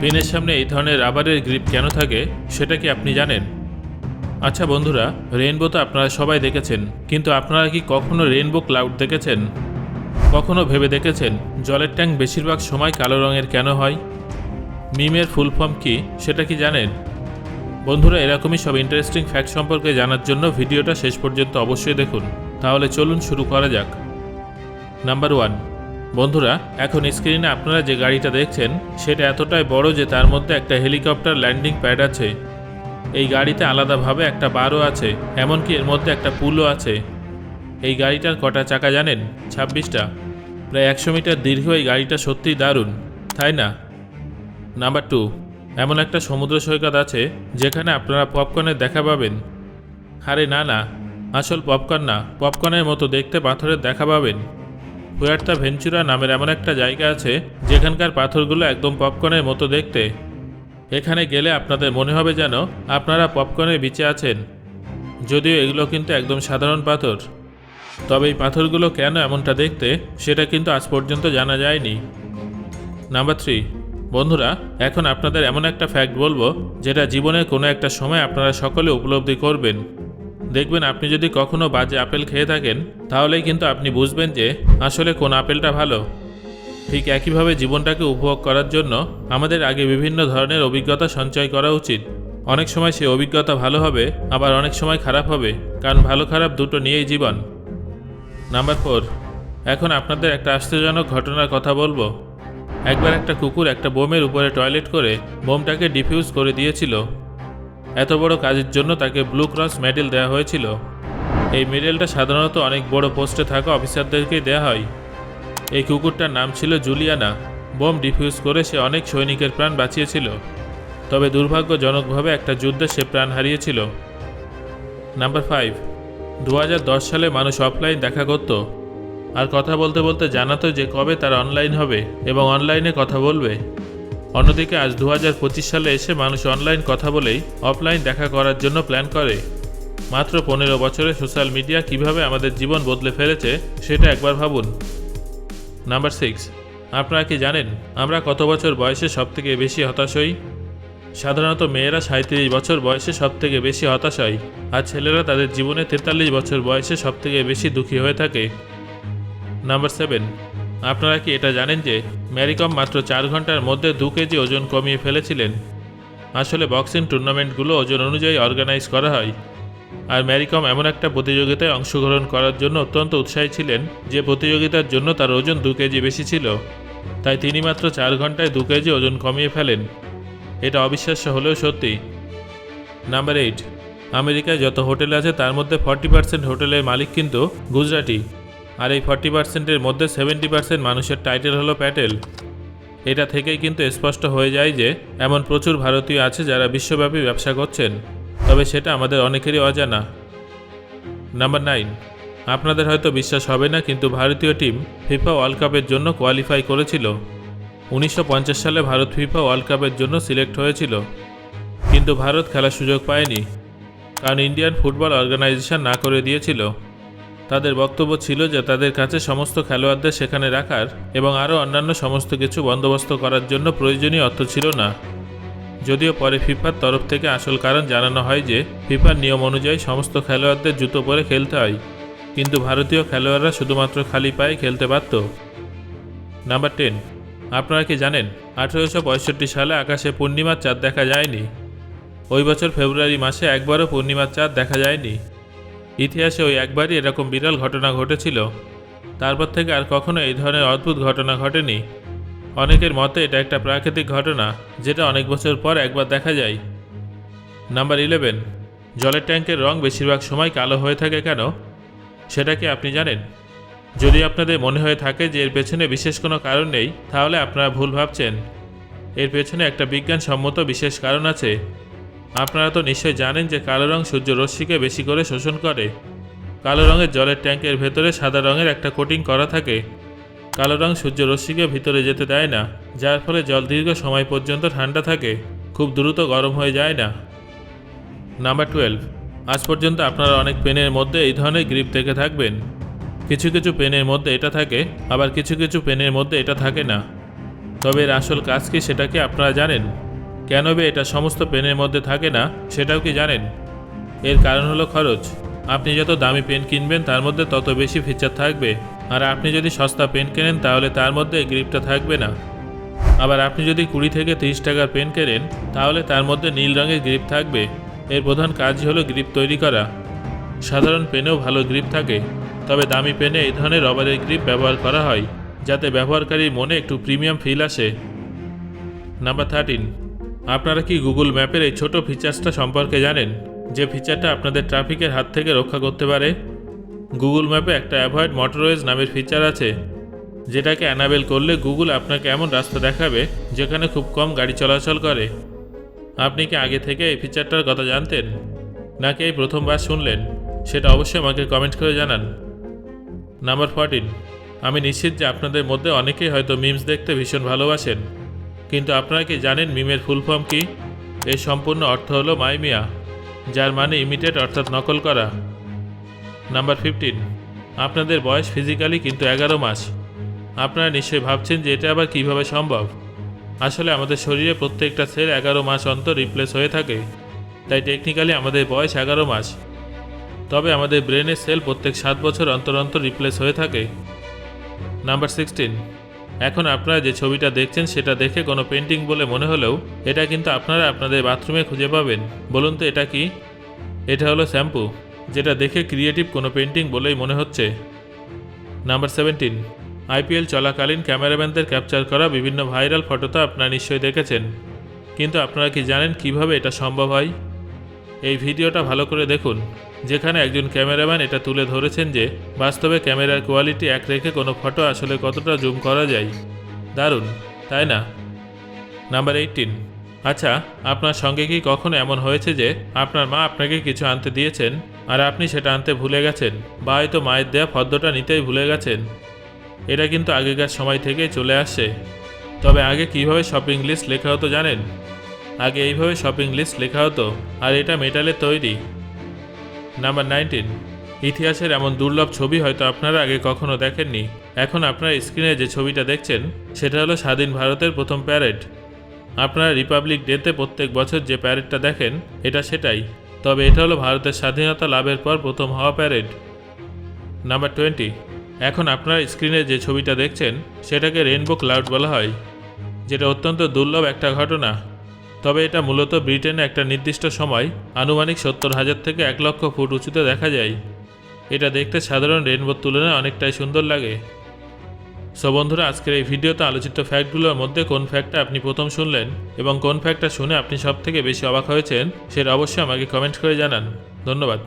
পেনের সামনে এই ধরনের রাবারের গ্রিপ কেন থাকে, সেটা কি আপনি জানেন? আচ্ছা বন্ধুরা, রেইনবো তো আপনারা সবাই দেখেছেন, কিন্তু আপনারা কি কখনো রেইনবো ক্লাউড দেখেছেন? কখনো ভেবে দেখেছেন জলের ট্যাঙ্ক বেশিরভাগ সময় কালো রঙের কেন হয়? মিমের ফুল ফর্ম কি, সেটা কি জানেন? বন্ধুরা, এরকমই সব ইন্টারেস্টিং ফ্যাক্ট সম্পর্কে জানার জন্য ভিডিওটা শেষ পর্যন্ত অবশ্যই দেখুন। তাহলে চলুন শুরু করা যাক। নাম্বার ওয়ান বন্ধুরা, এখন স্ক্রিনে আপনারা যে গাড়িটা দেখছেন, সেটা এতটাই বড় যে তার মধ্যে একটা হেলিকপ্টার ল্যান্ডিং প্যাড আছে। এই গাড়িতে আলাদাভাবে একটা বারও আছে, এমনকি এর মধ্যে একটা পুলও আছে। এই গাড়িটার কটা চাকা জানেন? ছাব্বিশটা। প্রায় একশো মিটার দীর্ঘ এই গাড়িটা সত্যিই দারুণ, তাই না? নাম্বার টু এমন একটা সমুদ্র সৈকত আছে, যেখানে আপনারা পপকর্নের দেখা পাবেন। আরে না না, আসল পপকর্ন না পপকর্নের মতো দেখতে পাথরের দেখা পাবেন। হুয়ার্তা ভেঞ্চুরা নামের এমন একটা জায়গা আছে, যেখানকার পাথরগুলো একদম পপকর্নের মতো দেখতে। এখানে গেলে আপনাদের মনে হবে যেন আপনারা পপকর্নের বিচে আছেন। যদিও এগুলো কিন্তু একদম সাধারণ পাথর। তবে এই পাথরগুলো কেন এমনটা দেখতে, সেটা কিন্তু আজ পর্যন্ত জানা যায়নি। Number three. বন্ধুরা, এখন আপনাদের এমন একটা ফ্যাক্ট বলব, যেটা জীবনের কোনো একটা সময় আপনারা সকলে উপলব্ধি করবেন। দেখবেন আপনি যদি কখনো বাজে আপেল খেয়ে থাকেন, তাহলেই কিন্তু আপনি বুঝবেন যে আসলে কোন আপেলটা ভালো। ঠিক একইভাবে জীবনটাকে উপভোগ করার জন্য আমাদের আগে বিভিন্ন ধরনের অভিজ্ঞতা সঞ্চয় করা উচিত। অনেক সময় সেই অভিজ্ঞতা ভালো হবে, আবার অনেক সময় খারাপ হবে, কারণ ভালো খারাপ দুটো নিয়েই জীবন। নাম্বার ফোর, এখন আপনাদের একটা আশ্চর্যজনক ঘটনার কথা বলব। একবার একটা কুকুর একটা বোমের উপরে টয়লেট করে বোমটাকে ডিফিউজ করে দিয়েছিল। এত বড় কাজের জন্য তাকে ব্লু ক্রস মেডেল দেওয়া হয়েছিল। এই মেডেলটা সাধারণত অনেক বড় পোস্টে থাকা অফিসারদেরকেই দেওয়া হয়। এই কুকুরটার নাম ছিল জুলিয়ানা। বোম ডিফিউজ করে সে অনেক সৈনিকের প্রাণ বাঁচিয়েছিল। তবে দুর্ভাগ্যজনকভাবে একটা যুদ্ধে সে প্রাণ হারিয়েছিল। নাম্বার ফাইভ দু হাজার দশ সালে মানুষ অফলাইন দেখা করত। আর কথা বলতে বলতে জানাতো যে কবে তার অনলাইন হবে এবং অনলাইনে কথা বলবে। অন্যদিকে আজ দু হাজার পঁচিশ সালে এসে মানুষ অনলাইন কথা বলেই অফলাইন দেখা করার জন্য প্ল্যান করে। মাত্র পনেরো বছরে সোশ্যাল মিডিয়া কীভাবে আমাদের জীবন বদলে ফেলেছে, সেটা একবার ভাবুন। নাম্বার সিক্স, আপনারা কি জানেন আমরা কত বছর বয়সে সবথেকে বেশি হতাশ হই? সাধারণত মেয়েরা সাঁত্রিশ বছর বয়সে সবথেকে বেশি হতাশ হয়, আর ছেলেরা তাদের জীবনে তেতাল্লিশ বছর বয়সে সবথেকে বেশি দুঃখী হয়ে থাকে। নাম্বার সেভেন আপনারা কি এটা জানেন যে ম্যারিকম মাত্র চার ঘণ্টার মধ্যে দু কেজি ওজন কমিয়ে ফেলেছিলেন? আসলে বক্সিং টুর্নামেন্টগুলো ওজন অনুযায়ী অর্গানাইজ করা হয়। আর ম্যারিকম এমন একটা প্রতিযোগিতায় অংশগ্রহণ করার জন্য অত্যন্ত উৎসাহী ছিলেন, যে প্রতিযোগিতার জন্য তার ওজন দু কেজি বেশি ছিল। তাই তিনি মাত্র চার ঘন্টায় দু কেজি ওজন কমিয়ে ফেলেন। এটা অবিশ্বাস্য হলেও সত্যি। Number eight. আমেরিকায় যত হোটেল আছে তার মধ্যে ফর্টি পার্সেন্ট হোটেলের মালিক কিন্তু গুজরাটি। আর এই ফর্টি পার্সেন্টের মধ্যে সেভেন্টি পার্সেন্ট মানুষের টাইটেল হলো প্যাটেল। এটা থেকেই কিন্তু স্পষ্ট হয়ে যায় যে, এমন প্রচুর ভারতীয় আছে যারা বিশ্বব্যাপী ব্যবসা করছেন। তবে সেটা আমাদের অনেকেরই অজানা। Number nine. আপনাদের হয়তো বিশ্বাস হবে না, কিন্তু ভারতীয় টিম ফিফা ওয়ার্ল্ড কাপের জন্য কোয়ালিফাই করেছিল। উনিশশো পঞ্চাশ সালে ভারত ফিফা ওয়ার্ল্ড কাপের জন্য সিলেক্ট হয়েছিল। কিন্তু ভারত খেলার সুযোগ পায়নি। কারণ ইন্ডিয়ান ফুটবল অর্গানাইজেশন না করে দিয়েছিল। তাদের বক্তব্য ছিল যে তাদের কাছে সমস্ত খেলোয়াড়দের সেখানে রাখার এবং আরও অন্যান্য সমস্ত কিছু বন্দোবস্ত করার জন্য প্রয়োজনীয় অর্থ ছিল না। যদিও পরে ফিফার তরফ থেকে আসল কারণ জানানো হয় যে, ফিফার নিয়ম অনুযায়ী সমস্ত খেলোয়াড়দের জুতো পরে খেলতে হয়। কিন্তু ভারতীয় খেলোয়াড়রা শুধুমাত্র খালি পায়ে খেলতে পারত নাম্বার টেন। আপনারা কি জানেন, আঠেরোশো পঁয়ষট্টি সালে আকাশে পূর্ণিমার চাঁদ দেখা যায়নি। ওই বছর ফেব্রুয়ারি মাসে একবারও পূর্ণিমার চাঁদ দেখা যায়নি। ইতিহাসে ওই একবারই এরকম বিরল ঘটনা ঘটেছিল। তারপর থেকে আর কখনো এই ধরনের অদ্ভুত ঘটনা ঘটেনি। অনেকের মতে এটা একটা প্রাকৃতিক ঘটনা, যেটা অনেক বছর পর একবার দেখা যায়। নাম্বার ইলেভেন, জলের ট্যাঙ্কের রং বেশিরভাগ সময় কালো হয়ে থাকে কেন? সেটা কি আপনি জানেন? যদি আপনাদের মনে হয়ে থাকে যে এর পেছনে বিশেষ কোনো কারণ নেই, তাহলে আপনারা ভুল ভাবছেন। এর পেছনে একটা বিজ্ঞানসম্মত বিশেষ কারণ আছে। আপনারা তো নিশ্চয়ই জানেন যে কালো রং সূর্য রশ্মিকে বেশি করে শোষণ করে। কালো রঙের জলের ট্যাঙ্কের ভেতরে সাদা রঙের একটা কোটিং করা থাকে। কালো রং সূর্য রশ্মিকে ভিতরে যেতে দেয় না, যার ফলে জল দীর্ঘ সময় পর্যন্ত ঠান্ডা থাকে, খুব দ্রুত গরম হয়ে যায় না। Number twelve. আজ পর্যন্ত আপনারা অনেক পেনের মধ্যে এই ধরনের গ্রিপ দেখে থাকবেন। কিছু কিছু পেনের মধ্যে এটা থাকে, আবার কিছু কিছু পেনের মধ্যে এটা থাকে না। তবে এর আসল কাজ কি সেটা কি আপনারা জানেন? কেন বে এটা সমস্ত পেনের মধ্যে থাকে না, সেটাও কি জানেন? এর কারণ হলো খরচ। আপনি যত দামি পেন কিনবেন, তার মধ্যে তত বেশি ফিচার থাকবে। আর আপনি যদি সস্তা পেন কেনেন, তাহলে তার মধ্যে গ্রিপটা থাকবে না। আবার আপনি যদি কুড়ি থেকে তিরিশ টাকার পেন কেনেন, তাহলে তার মধ্যে নীল রঙের গ্রিপ থাকবে। এর প্রধান কাজই হলো গ্রিপ তৈরি করা। সাধারণ পেনেও ভালো গ্রিপ থাকে। তবে দামি পেনে এই ধরনের রবারের গ্রিপ ব্যবহার করা হয়, যাতে ব্যবহারকারীর মনে একটু প্রিমিয়াম ফিল আসে। নাম্বার থার্টিন আপনারা কি গুগল ম্যাপের এই ছোট ফিচার্সটা সম্পর্কে জানেন? যে ফিচারটা আপনাদের ট্রাফিকের হাত থেকে রক্ষা করতে পারে? গুগল ম্যাপে একটা অ্যাভয়েড মোটরওয়েজ নামের ফিচার আছে, যেটাকে অ্যানাবেল করলে গুগল আপনাকে এমন রাস্তা দেখাবে যেখানে খুব কম গাড়ি চলাচল করে। আপনি কি আগে থেকে এই ফিচারটার কথা জানতেন? নাকি এই প্রথমবার শুনলেন? সেটা অবশ্যই আমাকে কমেন্ট করে জানান। নাম্বার ফোরটিন, আমি নিশ্চিত যে আপনাদের মধ্যে অনেকেই হয়তো মিমস দেখতে ভীষণ ভালোবাসেন। কিন্তু আপনারা কি জানেন মিমের ফুল ফর্ম কি? এর সম্পূর্ণ অর্থ হলো মাইমিয়া যার মানে ইমিটেট অর্থাৎ নকল করা। নাম্বার ফিফটিন, আপনাদের বয়স ফিজিক্যালি কিন্তু এগারো মাস। আপনারা নিশ্চয়ই ভাবছেন যে এটা আবার কীভাবে সম্ভব? আসলে আমাদের শরীরে প্রত্যেকটা সেল এগারো মাস অন্তর রিপ্লেস হয়ে থাকে, তাই টেকনিক্যালি আমাদের বয়স এগারো মাস। তবে আমাদের ব্রেনের সেল প্রত্যেক সাত বছর অন্তর অন্তর রিপ্লেস হয়ে থাকে। নাম্বার সিক্সটিন এখন আপনারা যে ছবিটা দেখছেন সেটা দেখে কোনো পেন্টিং বলে মনে হলেও এটা কিন্তু আপনারা আপনাদের বাথরুমে খুঁজে পাবেন। বলুন তো এটা কি? এটা হলো শ্যাম্পু, যেটা দেখে ক্রিয়েটিভ কোনো পেন্টিং বলেই মনে হচ্ছে। নাম্বার সেভেন্টিন আইপিএল চলাকালীন ক্যামেরাম্যানদের ক্যাপচার করা বিভিন্ন ভাইরাল ফটো তো আপনারা নিশ্চয়ই দেখেছেন। কিন্তু আপনারা কি জানেন কীভাবে এটা সম্ভব হয়? এই ভিডিওটা ভালো করে দেখুন, যেখানে একজন ক্যামেরাম্যান এটা তুলে ধরেছেন যে বাস্তবে ক্যামেরার কোয়ালিটি এক রেখে কোনো ফটো আসলে কতটা জুম করা যায়। দারুণ, তাই না? Number eighteen. আচ্ছা আপনার সঙ্গে কি কখনো এমন হয়েছে যে আপনার মা আপনাকে কিছু আনতে দিয়েছেন আর আপনি সেটা আনতে ভুলে গেছেন বা হয়তো মায়ের দেয়া ফদ্দটা নিতেই ভুলে গেছেন? এটা কিন্তু আগেকার সময় থেকেই চলে আসছে। তবে আগে কীভাবে শপিং লিস্ট লেখা হতো জানেন? আগে এইভাবে শপিং লিস্ট লেখা হতো, আর এটা মেটালের তৈরি। নাম্বার নাইনটিন ইতিহাসের এমন দুর্লভ ছবি হয়তো আপনারা আগে কখনো দেখেননি। এখন আপনার স্ক্রিনে যে ছবিটা দেখছেন, সেটা হলো স্বাধীন ভারতের প্রথম প্যারেড আপনারা রিপাবলিক ডেতে প্রত্যেক বছর যে প্যারেডটা দেখেন, এটা সেটাই। তবে এটা হলো ভারতের স্বাধীনতা লাভের পর প্রথম হওয়া প্যারেড নাম্বার টোয়েন্টি এখন আপনার স্ক্রিনে যে ছবিটা দেখছেন, সেটাকে রেনবো ক্লাউড বলা হয়, যেটা অত্যন্ত দুর্লভ একটা ঘটনা। তবে এটা মূলত ব্রিটেনে একটা নির্দিষ্ট সময় আনুমানিক সত্তর হাজার থেকে এক লক্ষ ফুট উঁচুতে দেখা যায়। এটা দেখতে সাধারণ রেনবোর তুলনায় অনেকটাই সুন্দর লাগে। সো বন্ধুরা, আজকের এই ভিডিওতে আলোচিত ফ্যাক্টগুলোর মধ্যে কোন ফ্যাক্টটা আপনি প্রথম শুনলেন এবং কোন ফ্যাক্টটা শুনে আপনি সব থেকে বেশি অবাক হয়েছেন, সেটা অবশ্যই আমাকে কমেন্ট করে জানান। ধন্যবাদ।